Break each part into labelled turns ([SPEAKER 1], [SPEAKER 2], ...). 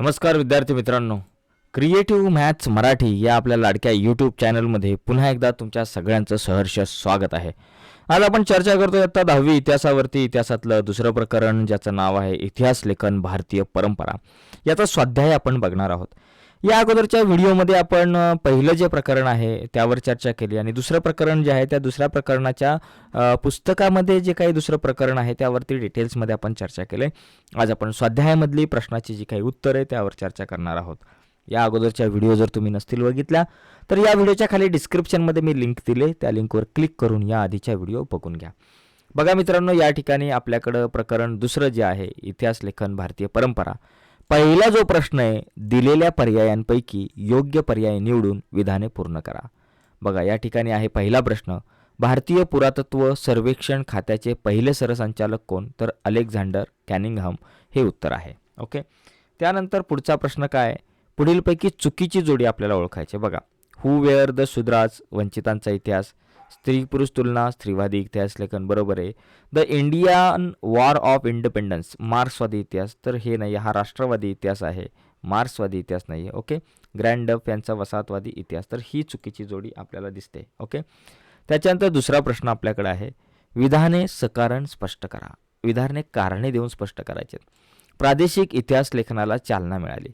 [SPEAKER 1] नमस्कार विद्यार्थी मित्रांनो. क्रिएटिव्ह मॅथ्स मराठी या आपल्या लाडक्या यूट्यूब चॅनलमध्ये पुन्हा एकदा तुमच्या सगळ्यांचं सहर्ष स्वागत आहे. आज आपण चर्चा करतोय आता दहावी इतिहासावरती इतिहासातलं दुसरं प्रकरण ज्याचं नाव आहे इतिहास लेखन भारतीय परंपरा. याचा स्वाध्याय आपण बघणार आहोत. या अगोदरच्या व्हिडिओमध्ये आपण पहिलं जे प्रकरण आहे त्यावर चर्चा केली आणि दुसरं प्रकरण जे आहे त्या दुसऱ्या प्रकरणाच्या पुस्तकामध्ये जे काही दुसरं प्रकरण आहे त्यावरती डिटेल्समध्ये आपण चर्चा केली. आज आपण स्वाध्यायामधली प्रश्नाची जी काही उत्तर आहे त्यावर चर्चा करणार आहोत. या अगोदरच्या व्हिडिओ जर तुम्ही नसतील बघितल्या तर या व्हिडिओच्या खाली डिस्क्रिप्शनमध्ये मी लिंक दिले त्या लिंकवर क्लिक करून या आधीच्या व्हिडिओ बघून घ्या. बघा मित्रांनो या ठिकाणी आपल्याकडं प्रकरण दुसरं जे आहे इतिहास लेखन भारतीय परंपरा. पहिला जो प्रश्न आहे दिलेल्या पर्यायांपैकी योग्य पर्याय निवडून विधाने पूर्ण करा. बघा या ठिकाणी आहे पहिला प्रश्न. भारतीय पुरातत्व सर्वेक्षण खात्याचे पहिले सरसंचालक कोण? तर अलेक्झांडर कॅनिंगहम हे उत्तर आहे. ओके? त्यानंतर पुढचा प्रश्न काय? पुढीलपैकी चुकीची जोडी आपल्याला ओळखायची बघा हु वेअर द सुद्राज वंचितांचा इतिहास. स्त्री पुरुष तुलना स्त्रीवादी इतिहास लेखन बरोबर आहे. The Indian war of independence मार्क्सवादी इतिहास तर हे नाही हा राष्ट्रवादी इतिहास आहे. मार्क्सवादी इतिहास नाही आहे ओके. ग्रँड डफ यांचा वसाहतवादी इतिहास तर ही चुकीची जोडी आपल्याला दिसते ओके. त्याच्यानंतर दुसरा प्रश्न आपल्याकडे आहे. विधाने सकारण स्पष्ट करा. विधाने कारणे देऊन स्पष्ट करायचे. प्रादेशिक इतिहास लेखनाला चालना मिळाली.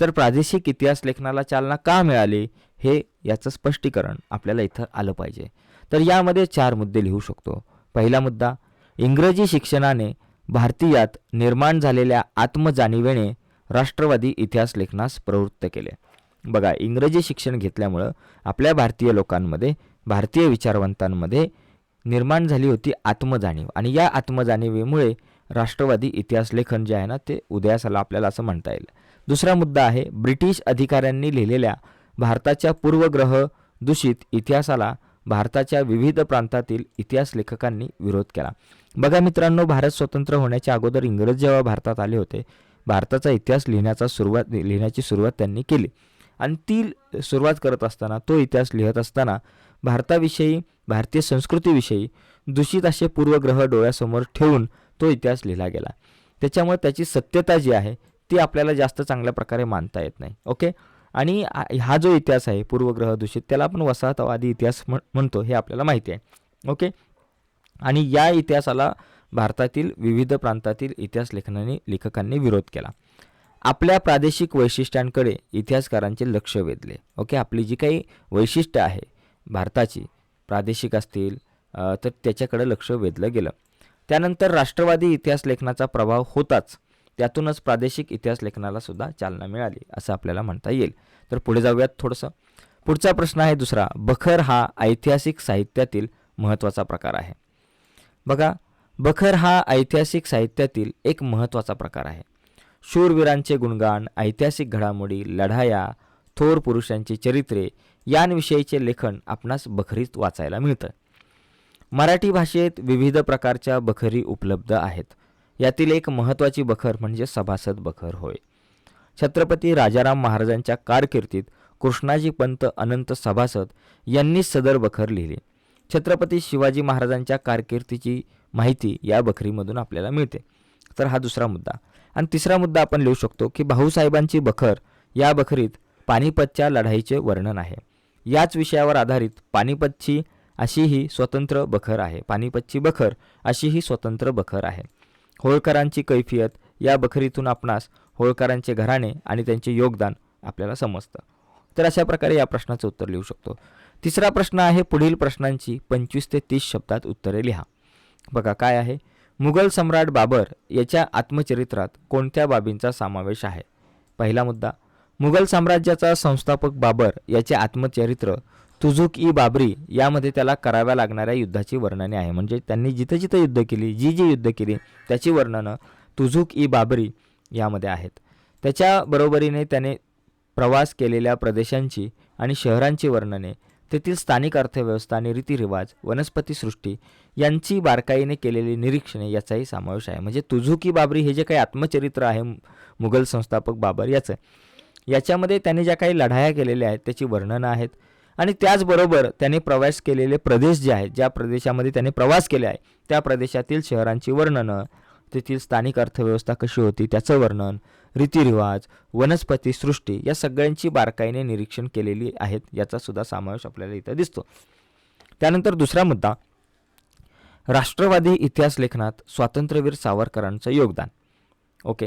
[SPEAKER 1] तर प्रादेशिक इतिहास लेखनाला चालना का मिळाली? हे याचं स्पष्टीकरण आपल्याला इथं आलं पाहिजे. तर यामध्ये चार मुद्दे लिहू शकतो. पहिला मुद्दा इंग्रजी शिक्षणाने भारतीयात निर्माण झालेल्या आत्मजाणीवेने राष्ट्रवादी इतिहास लेखनास प्रवृत्त केले. बघा इंग्रजी शिक्षण घेतल्यामुळं आपल्या भारतीय लोकांमध्ये भारतीय विचारवंतांमध्ये निर्माण झाली होती आत्मजाणीव आणि या आत्मजाणीवेमुळे राष्ट्रवादी इतिहास लेखन जे आहे ना ते उदयास आलं आपल्याला असं म्हणता येईल. दुसरा मुद्दा आहे ब्रिटिश अधिकाऱ्यांनी लिहिलेल्या भारताच्या पूर्वग्रह दूषित इतिहासाला भारताच्या विविध प्रांतातील इतिहास लेखकांनी विरोध केला. बघा मित्रांनो भारत स्वतंत्र होण्याच्या अगोदर इंग्रज जेव्हा भारतात आले होते भारताचा इतिहास लिहिण्याचा सुरुवात लिहिण्याची सुरुवात त्यांनी केली. आणि ती सुरुवात करत असताना तो इतिहास लिहित असताना भारताविषयी भारतीय संस्कृतीविषयी दूषित असे पूर्वग्रह डोळ्यासमोर ठेवून तो इतिहास लिहिला गेला. त्याच्यामुळे त्याची सत्यता जी आहे ती आपल्याला जास्त चांगल्या प्रकारे मानता येत नाही. ओके? आणि हा जो इतिहास आहे पूर्वग्रह दूषित त्याला आपण वसाहतवादी इतिहास म्हण- म्हणतो हे आपल्याला माहिती आहे. ओके? आणि या इतिहासाला भारतातील विविध प्रांतातील इतिहास लेखनाने लेखकांनी विरोध केला. आपल्या प्रादेशिक वैशिष्ट्यांकडे इतिहासकारांचे लक्ष वेधले. ओके? आपली जी काही वैशिष्ट्य आहे भारताची प्रादेशिक असतील तर त्याच्याकडे लक्ष वेधलं गेलं. त्यानंतर राष्ट्रवादी इतिहास लेखनाचा प्रभाव होताच. त्यातूनच प्रादेशिक इतिहास लेखनाला सुद्धा चालना मिळाली असं आपल्याला म्हणता येईल. तर पुढे जाऊयात थोडंसं. पुढचा प्रश्न आहे दुसरा. बखर हा ऐतिहासिक साहित्यातील महत्त्वाचा प्रकार आहे. बघा बखर हा ऐतिहासिक साहित्यातील एक महत्त्वाचा प्रकार आहे. शूरवीरांचे गुणगान ऐतिहासिक घडामोडी लढाया थोर पुरुषांची चरित्रे यांविषयीचे लेखन आपणास बखरीत वाचायला मिळतं. मराठी भाषेत विविध प्रकारच्या बखरी उपलब्ध आहेत. यातील एक महत्त्वाची बखर म्हणजे सभासद बखर होय. छत्रपती राजाराम महाराजांच्या कारकिर्दीत कृष्णाजी पंत अनंत सभासद यांनी सदर बखर लिहिली. छत्रपती शिवाजी महाराजांच्या कारकिर्दीची माहिती या बखरीमधून आपल्याला मिळते. तर हा दुसरा मुद्दा. आणि तिसरा मुद्दा आपण लिहू शकतो की भाऊसाहेबांची बखर या बखरीत पानिपतच्या लढाईचे वर्णन आहे. याच विषयावर आधारित पानिपतची अशी ही स्वतंत्र बखर आहे. पानिपतची बखर अशी ही स्वतंत्र बखर आहे. होळकरांची कैफियत या बखरीतून आपणास होळकरांचे घराणे आणि त्यांचे योगदान आपल्याला समजतं. तर अशा प्रकारे या प्रश्नाचं उत्तर लिहू शकतो. तिसरा प्रश्न आहे पुढील प्रश्नांची पंचवीस ते तीस शब्दात उत्तरे लिहा. बघा काय आहे? मुघल सम्राट बाबर याच्या आत्मचरित्रात कोणत्या बाबींचा समावेश आहे? पहिला मुद्दा मुघल साम्राज्याचा संस्थापक बाबर याचे आत्मचरित्र तुझुक ई बाबरी यामध्ये त्याला कराव्या लागणाऱ्या युद्धाची वर्णने आहे. म्हणजे त्यांनी जिथं जिथं युद्ध केली जी जी युद्ध केली त्याची वर्णनं तुझुक ई बाबरी यामध्ये आहेत. त्याच्या बरोबरीने त्याने प्रवास केलेल्या प्रदेशांची आणि शहरांची वर्णने तेथील स्थानिक अर्थव्यवस्था आणि रीतिरिवाज वनस्पतीसृष्टी यांची बारकाईने केलेली निरीक्षणे याचाही समावेश आहे. म्हणजे तुझुकी बाबरी हे जे काही आत्मचरित्र आहे मुघल संस्थापक बाबर याचं याच्यामध्ये त्याने ज्या काही लढाया केलेल्या आहेत त्याची वर्णनं आहेत. आणि त्याचबरोबर त्याने प्रवास केलेले प्रदेश जे आहेत ज्या प्रदेशामध्ये त्याने प्रवास केले आहे त्या प्रदेशातील शहरांची वर्णनं तेथील स्थानिक अर्थव्यवस्था कशी होती त्याचं वर्णन रीतिरिवाज वनस्पती सृष्टी या सगळ्यांची बारकाईने निरीक्षण केलेली आहेत याचासुद्धा समावेश आपल्याला इथं दिसतो. त्यानंतर दुसरा मुद्दा राष्ट्रवादी इतिहास लेखनात स्वातंत्र्यवीर सावरकरांचं योगदान. ओके.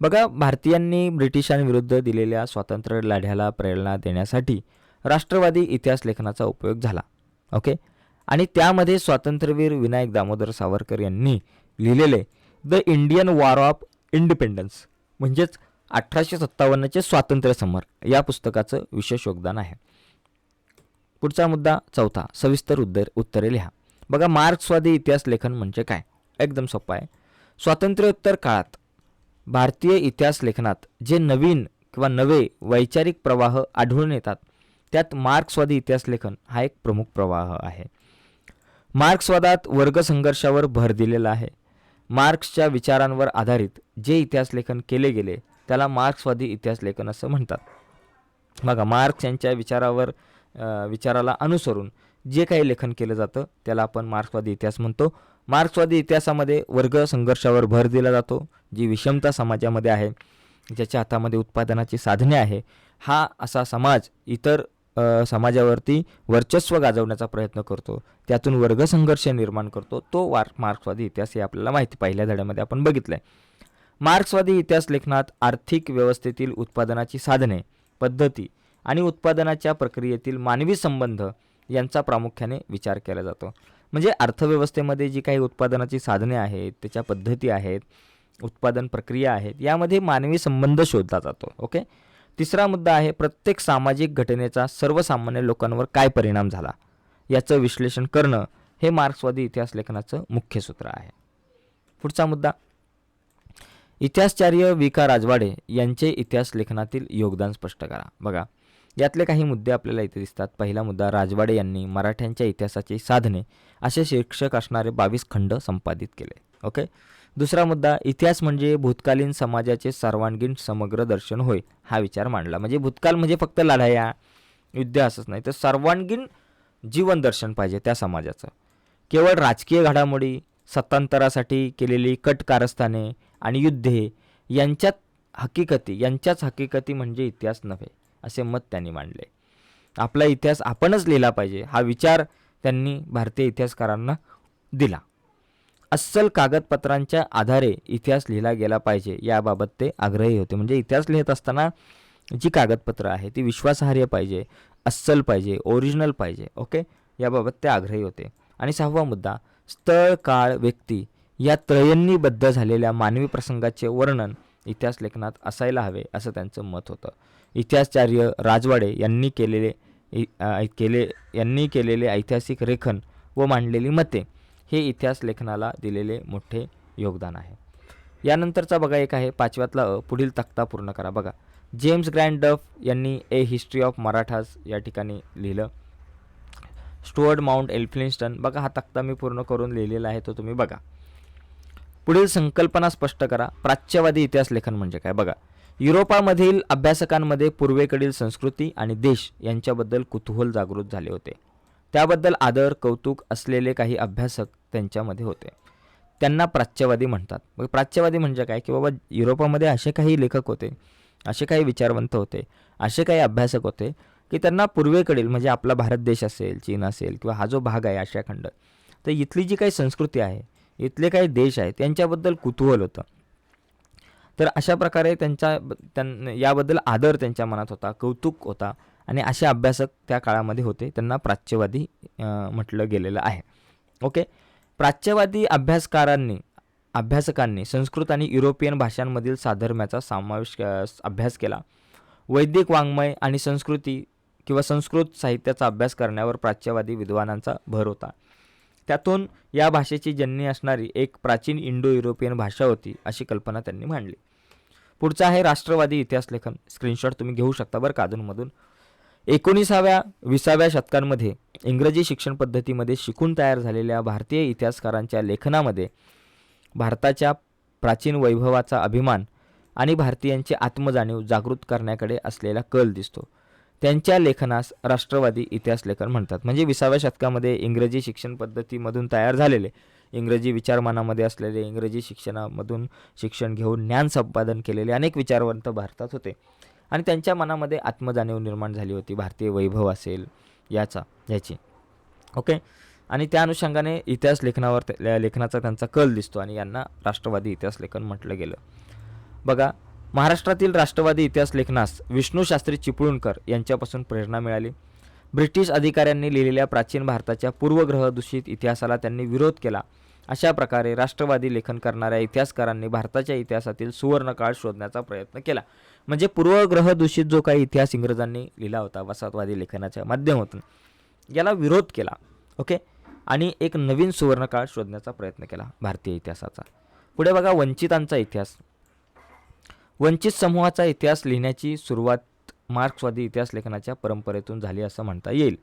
[SPEAKER 1] बघा भारतीयांनी ब्रिटिशांविरुद्ध दिलेल्या स्वातंत्र्य लढ्याला प्रेरणा देण्यासाठी राष्ट्रवादी इतिहास लेखनाचा उपयोग झाला. ओके आणि त्यामध्ये स्वातंत्र्यवीर विनायक दामोदर सावरकर यांनी लिहिलेले the Indian war of independence म्हणजेच अठराशे सत्तावन्नचे स्वातंत्र्य समर या पुस्तकाचं विशेष योगदान आहे. पुढचा मुद्दा चौथा सविस्तर उद्दर उत्तरे लिहा. बघा मार्क्सवादी इतिहास लेखन म्हणजे काय? एकदम सोपं आहे. स्वातंत्र्योत्तर काळात भारतीय इतिहास लेखनात जे नवीन किंवा नवे वैचारिक प्रवाह आढळून येतात त्यात मार्क्सवादी इतिहास लेखन हा एक प्रमुख प्रवाह आहे. मार्क्सवादात वर्गसंघर्षावर भर दिलेला आहे. मार्क्सच्या विचारांवर आधारित जे इतिहास लेखन केले गेले त्याला मार्क्सवादी इतिहास लेखन असं म्हणतात. बघा मार्क्स यांच्या विचारावर विचाराला अनुसरून जे काही लेखन केलं जातं त्याला आपण मार्क्सवादी इतिहास म्हणतो. मार्क्सवादी इतिहासामध्ये वर्ग संघर्षावर भर दिला जातो. जी विषमता समाजामध्ये आहे ज्याच्या हातामध्ये उत्पादनाची साधने आहे हा असा समाज इतर समाजावरती वर्चस्व गाजवण्याचा प्रयत्न करतो. त्यातून वर्गसंघर्ष निर्माण करतो. तो वार मार्क्सवादी इतिहास हे आपल्याला माहिती. पहिल्या धड्यामध्ये आपण बघितलं आहे मार्क्सवादी इतिहास लेखनात आर्थिक व्यवस्थेतील उत्पादनाची साधने पद्धती आणि उत्पादनाच्या प्रक्रियेतील मानवी संबंध यांचा प्रामुख्याने विचार केला जातो. म्हणजे अर्थव्यवस्थेमध्ये जी काही उत्पादनाची साधने आहेत त्याच्या पद्धती आहेत उत्पादन प्रक्रिया आहेत यामध्ये मानवी संबंध शोधला जातो. ओके? तिसरा मुद्दा आहे प्रत्येक सामाजिक घटनेचा सर्वसामान्य लोकांवर काय परिणाम झाला? याचं विश्लेषण करणं हे मार्क्सवादी इतिहास लेखनाचं मुख्य सूत्र आहे. पुढचा मुद्दा. इतिहासचार्य वि का राजवाडे यांचे इतिहास लेखनातील योगदान स्पष्ट करा. बघा यातले काही मुद्दे आपल्याला इथे दिसतात. पहिला मुद्दा राजवाडे यांनी मराठ्यांच्या इतिहासाची साधने असे शीर्षक असणारे बावीस खंड संपादित केले. ओके? दुसरा मुद्दा इतिहास म्हणजे भूतकालीन समाजाचे सर्वांगीण समग्र दर्शन होय हा विचार मांडला. म्हणजे भूतकाल म्हणजे फक्त लढाया युद्ध असंच नाही तर सर्वांगीण जीवन दर्शन पाहिजे त्या समाजाचं. केवळ राजकीय घडामोडी सत्तांतरासाठी केलेली कट कारस्थाने आणि युद्धे यांच्यात हकीकती यांच्याच हकीकती म्हणजे इतिहास नव्हे असे मत त्यांनी मांडले. आपला इतिहास आपणच लिहिला पाहिजे हा विचार त्यांनी भारतीय इतिहासकारांना दिला. अस्सल कागदपत्रांच्या आधारे इतिहास लिहिला गेला पाहिजे याबाबत ते आग्रही होते. म्हणजे इतिहास लिहित असताना जी कागदपत्र आहे ती विश्वासार्ह पाहिजे अस्सल पाहिजे ओरिजिनल पाहिजे ओके याबाबत ते आग्रही होते. आणि सहावा मुद्दा स्थळ काळ व्यक्ती या त्रयंनीबद्ध झालेल्या मानवी प्रसंगाचे वर्णन इतिहास लेखनात असायला हवे असं त्यांचं मत होतं. इतिहासचार्य राजवाडे यांनी केलेले केले यांनी केलेले ऐतिहासिक रेखन व मांडलेली मते हे इतिहास लेखनाला दिलेले मोठे योगदान आहे. यानंतरचा बघा एक आहे पाचव्यातला अ पुढील तक्ता पूर्ण करा. बघा जेम्स ग्रँड डफ यांनी ए हिस्ट्री ऑफ मराठास या ठिकाणी लिहिलं. स्टुअर्ड माउंट एल्फिन्स्टन बघा हा तक्ता मी पूर्ण करून लिहिलेला आहे तो तुम्ही बघा. पुढील संकल्पना स्पष्ट करा. प्राच्यवादी इतिहास लेखन म्हणजे काय? बघा युरोपामधील अभ्यासकांमध्ये पूर्वेकडील संस्कृती आणि देश यांच्याबद्दल कुतूहल जागृत झाले होते. त्याबद्दल आदर कौतुक असलेले काही अभ्यासक त्यांच्यामध्ये होते. त्यांना प्राच्यवादी म्हणतात. मग प्राच्यवादी म्हणजे काय? की बाबा युरोपामध्ये असे काही लेखक होते असे काही विचारवंत होते असे काही अभ्यासक होते की त्यांना पूर्वेकडील म्हणजे आपला भारत देश असेल चीन असेल किंवा हा जो भाग आहे आशिया खंड तर इथली जी काही संस्कृती आहे इथले काही देश आहेत त्यांच्याबद्दल कुतूहल होतं. तर अशा प्रकारे त्यांच्या त्यां याबद्दल आदर त्यांच्या मनात होता कौतुक होता. आणि असे अभ्यासक त्या काळामध्ये होते. त्यांना प्राच्यवादी म्हटलं गेलेलं आहे. ओके? प्राच्यवादी अभ्यासकारांनी अभ्यासकांनी संस्कृत आणि युरोपियन भाषांमधील साधर्म्याचा समावेश अभ्यास केला. वैदिक वाङ्मय आणि संस्कृती किंवा संस्कृत साहित्याचा अभ्यास करण्यावर प्राच्यवादी विद्वानांचा भर होता. त्यातून या भाषेची जन्नी असणारी एक प्राचीन इंडो युरोपियन भाषा होती अशी कल्पना त्यांनी मांडली. पुढचं आहे राष्ट्रवादी इतिहास लेखन. स्क्रीनशॉट तुम्ही घेऊ शकता बरं का अधूनमधून. एकोणीसाव्या विसाव्या शतकांमध्ये इंग्रजी शिक्षण पद्धतीमध्ये शिकून तयार झालेल्या भारतीय इतिहासकारांच्या लेखनामध्ये भारताच्या प्राचीन वैभवाचा अभिमान आणि भारतीयांची आत्मजाणीव जागृत करण्याकडे असलेला कल दिसतो. त्यांच्या लेखनास राष्ट्रवादी इतिहास लेखन म्हणतात. म्हणजे विसाव्या शतकामध्ये इंग्रजी शिक्षण पद्धतीमधून तयार झालेले इंग्रजी विचारमानामध्ये असलेले इंग्रजी शिक्षणामधून शिक्षण घेऊन ज्ञान संपादन केलेले अनेक विचारवंत भारतात होते. आणि त्यांच्या मनामध्ये आत्मजाणीव निर्माण झाली होती. भारतीय वैभव असेल याचा याची. ओके? आणि त्या अनुषंगाने इतिहास लेखनावर त्या- लेखनाचा त्यांचा कल दिसतो आणि यांना राष्ट्रवादी इतिहास लेखन म्हटलं गेलं. बघा महाराष्ट्रातील राष्ट्रवादी इतिहास लेखनास विष्णू शास्त्री चिपळूणकर यांच्यापासून प्रेरणा मिळाली. ब्रिटिश अधिकाऱ्यांनी लिहिलेल्या प्राचीन भारताच्या पूर्वग्रह दूषित इतिहासाला त्यांनी विरोध केला. अशा प्रकारे राष्ट्रवादी लेखन करणाऱ्या इतिहासकारांनी भारताच्या इतिहासातील सुवर्णकाळ शोधण्याचा प्रयत्न केला. म्हणजे पूर्वग्रह दूषित जो काही इतिहास इंग्रजांनी लिहिला होता वसाहतवादी लेखनाच्या माध्यमातून याला विरोध केला ओके? आणि एक नवीन सुवर्णकाळ शोधण्याचा प्रयत्न केला भारतीय इतिहासाचा. पुढे बघा वंचितांचा इतिहास. वंचित समूहाचा इतिहास लिहिण्याची सुरुवात मार्क्सवादी इतिहास लेखनाच्या परंपरेतून झाली असं म्हणता येईल.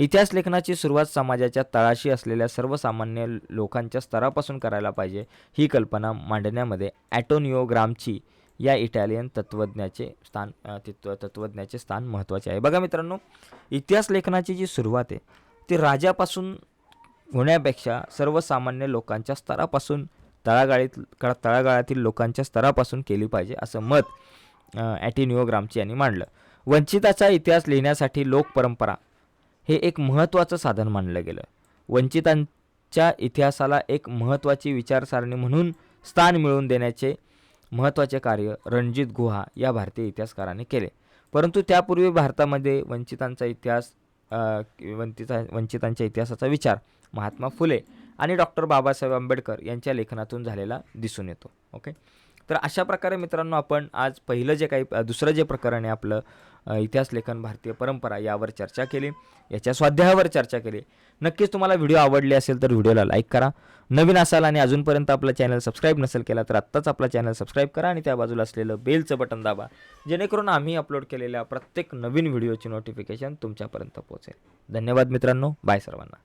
[SPEAKER 1] इतिहास लेखनाची सुरुवात समाजाच्या तळाशी असलेल्या सर्वसामान्य लोकांच्या स्तरापासून करायला पाहिजे ही कल्पना मांडण्यामध्ये ॲटोनिओ ग्रामची या इटालियन तत्त्वज्ञाचे स्थान तत्व तत्त्वज्ञाचे स्थान महत्त्वाचे आहे. बघा मित्रांनो इतिहास लेखनाची जी सुरुवात आहे ती राजापासून होण्यापेक्षा सर्वसामान्य लोकांच्या स्तरापासून तळागाळीत कळा तळागाळातील लोकांच्या स्तरापासून केली पाहिजे असं मत ॲटिनिओ ग्रामची यांनी मांडलं. वंचिताचा इतिहास लिहिण्यासाठी लोकपरंपरा हे एक महत्त्वाचं साधन मानलं गेलं. वंचितांच्या इतिहासाला एक महत्त्वाची विचारसारणी म्हणून स्थान मिळवून देण्याचे महत्त्वाचे कार्य रणजित गुहा या भारतीय इतिहासकाराने केले. परंतु त्यापूर्वी भारतामध्ये वंचितांचा इतिहास वंचिता वंचितांच्या इतिहासाचा विचार महात्मा फुले आणि डॉक्टर बाबासाहेब आंबेडकर यांच्या लेखनातून झालेला दिसून येतो. ओके? तर अशा प्रकारे मित्रांनो आपण आज पहिलं जे काही दुसरं जे प्रकरण आहे आपलं इतिहास लेखन भारतीय परंपरा यावर चर्चा केली. याच्या स्वाध्यायावर चर्चा केली. नक्कीच तुम्हाला व्हिडिओ आवडले असेल तर व्हिडिओला लाईक करा. नवीन असाल आणि अजूनपर्यंत आपलं चॅनल सबस्क्राईब नसेल केला तर आत्ताच आपला चॅनल सबस्क्राईब करा आणि त्या बाजूला असलेलं बेलचं बटन दाबा. जेणेकरून आम्ही अपलोड केलेल्या प्रत्येक नवीन व्हिडिओची नोटिफिकेशन तुमच्यापर्यंत पोहोचेल. धन्यवाद मित्रांनो. बाय सर्वांना.